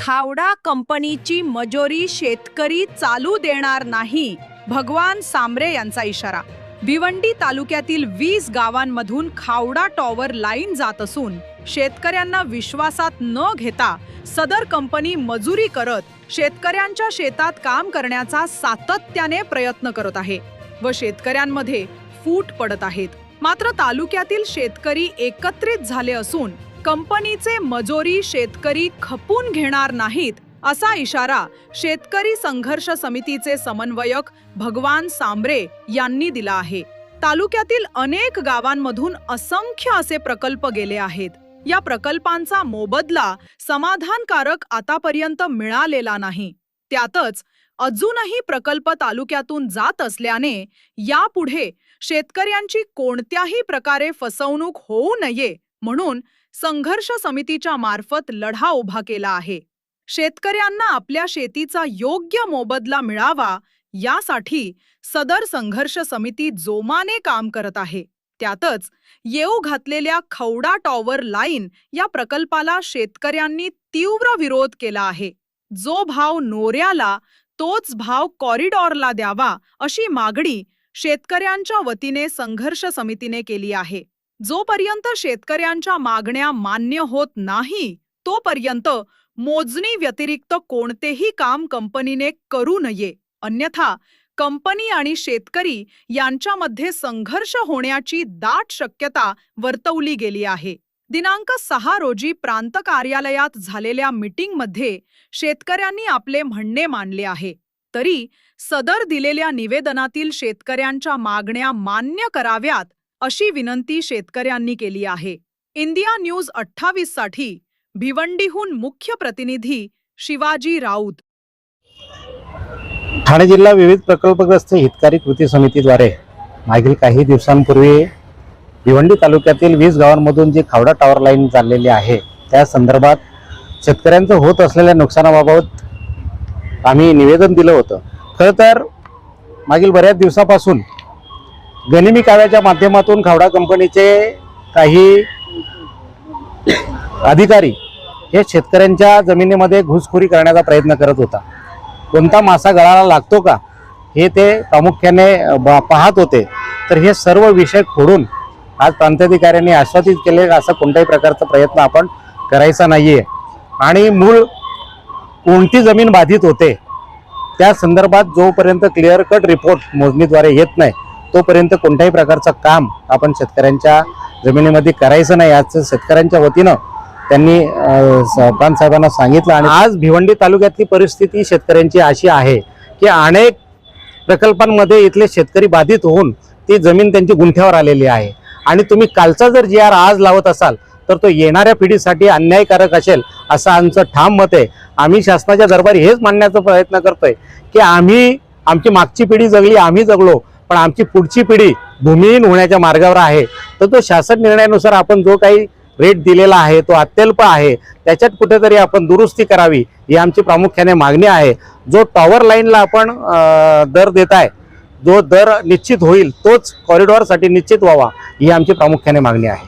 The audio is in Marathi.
खावडा कंपनीची मजोरी शेतकरी चालू देणार नाही भगवान सांबरे यांचा इशारा. भिवंडी तालुक्यातील वीस गावांमधून खावडा टॉवर लाईन जात असून शेतकऱ्यांना विश्वासात न घेता सदर कंपनी मजुरी करत शेतकऱ्यांच्या शेतात काम करण्याचा सातत्याने प्रयत्न करत आहे व शेतकऱ्यांमध्ये फूट पडत आहेत. मात्र तालुक्यातील शेतकरी एकत्रित झाले असून कंपनीचे मजोरी शेतकरी खपून घेणार नाहीत असा इशारा शेतकरी संघर्ष समितीचे समन्वयक भगवान सांबरे यांनी दिला आहे. तालुक्यातील अनेक गावांमधून असंख्य असे प्रकल्प गेले आहेत. या प्रकल्पांचा मोबदला समाधानकारक आतापर्यंत मिळालेला नाही. त्यातच अजूनही प्रकल्प तालुक्यातून जात असल्याने यापुढे शेतकऱ्यांची कोणत्याही प्रकारे फसवणूक होऊ नये म्हणून संघर्ष समितीच्या मार्फत लढा उभा केला आहे. शेतकऱ्यांना आपल्या शेतीचा योग्य मोबदला मिळावा यासाठी सदर संघर्ष समिती जोमाने काम करत आहे. त्यातच येऊ घातलेल्या खवडा टॉवर लाईन या प्रकल्पाला शेतकऱ्यांनी तीव्र विरोध केला आहे. जो भाव नोऱ्याला तोच भाव कॉरिडॉरला द्यावा अशी मागणी शेतकऱ्यांच्या वतीने संघर्ष समितीने केली आहे. जोपर्यंत शेतकऱ्यांच्या मागण्या मान्य होत नाही तोपर्यंत मोजणी व्यतिरिक्त कोणतेही काम कंपनीने करू नये. अन्यथा कंपनी आणि शेतकरी यांच्यामध्ये संघर्ष होण्याची दाट शक्यता वर्तवली गेली आहे. दिनांक सहा रोजी प्रांत कार्यालयात झालेल्या मीटिंगमध्ये शेतकऱ्यांनी आपले म्हणणे मांडले आहे. तरी सदर दिलेल्या निवेदनातील शेतकऱ्यांच्या मागण्या मान्य कराव्यात अशी विनंती शेतकऱ्यांनी केली आहे. इंडिया न्यूज अठ्ठावीससाठी भिवंडीहून मुख्य प्रतिनिधी शिवाजी राऊत. ठाणे जिल्हा विविध प्रकल्पग्रस्त हितकारी कृती समितीद्वारे मागील काही दिवसांपूर्वी भिवंडी तालुक्यातील वीस गावांमधून जी खावडा टॉवर लाईन चाललेली आहे त्या संदर्भात शेतकऱ्यांचं होत असलेल्या नुकसानाबाबत आम्ही निवेदन दिलं होतं. खरं तर मागील बऱ्याच दिवसापासून गनिमी काव्याच्या माध्यमातून खावडा कंपनीचे काही अधिकारी हे शेतकऱ्यांच्या जमिनीमध्ये घुसखोरी करण्याचा प्रयत्न करत होता. कोणता मासा गळाला लागतो का हे ते प्रामुख्याने ब- पाहत होते. तर हे सर्व विषय खोडून आज प्रांताधिकाऱ्यांनी आश्वासित केले असं कोणत्याही प्रकारचा प्रयत्न आपण करायचा नाहीये. आणि मूळ कोणती जमीन बाधित होते त्या संदर्भात जोपर्यंत क्लिअर कट रिपोर्ट मोजणीद्वारे येत नाही तोपर्यंत कोणत्याही प्रकारचं काम आपण शेतकऱ्यांच्या जमिनीमध्ये करायचं नाही. आज शेतकऱ्यांच्या वतीनं त्यांनी साहेबांना सांगितलं आणि आज भिवंडी तालुक्यातली परिस्थिती शेतकऱ्यांची अशी आहे की अनेक प्रकल्पांमध्ये इथले शेतकरी बाधित होऊन ती जमीन त्यांची गुंठ्यावर आलेली आहे. आणि तुम्ही कालचा जर जी आर आज लावत असाल तर तो येणाऱ्या पिढीसाठी अन्यायकारक असेल असं आमचं ठाम मत आहे. आम्ही शासनाच्या दरबारी हेच मांडण्याचा प्रयत्न करतोय की आम्ही आमची मागची पिढी जगली आम्ही जगलो. पण आमची पुढची पिढी भूमिहीन होण्याच्या मार्गावर आहे. तर तो शासन निर्णयानुसार आपण जो काही रेट दिलेला आहे तो अत्यल्प आहे त्याच्यात कुठेतरी आपण दुरुस्ती करावी ही आमची प्रामुख्याने मागणी आहे. जो टॉवर लाईनला आपण दर देत आहे जो दर निश्चित होईल तोच कॉरिडॉरसाठी निश्चित व्हावा ही आमची प्रामुख्याने मागणी आहे.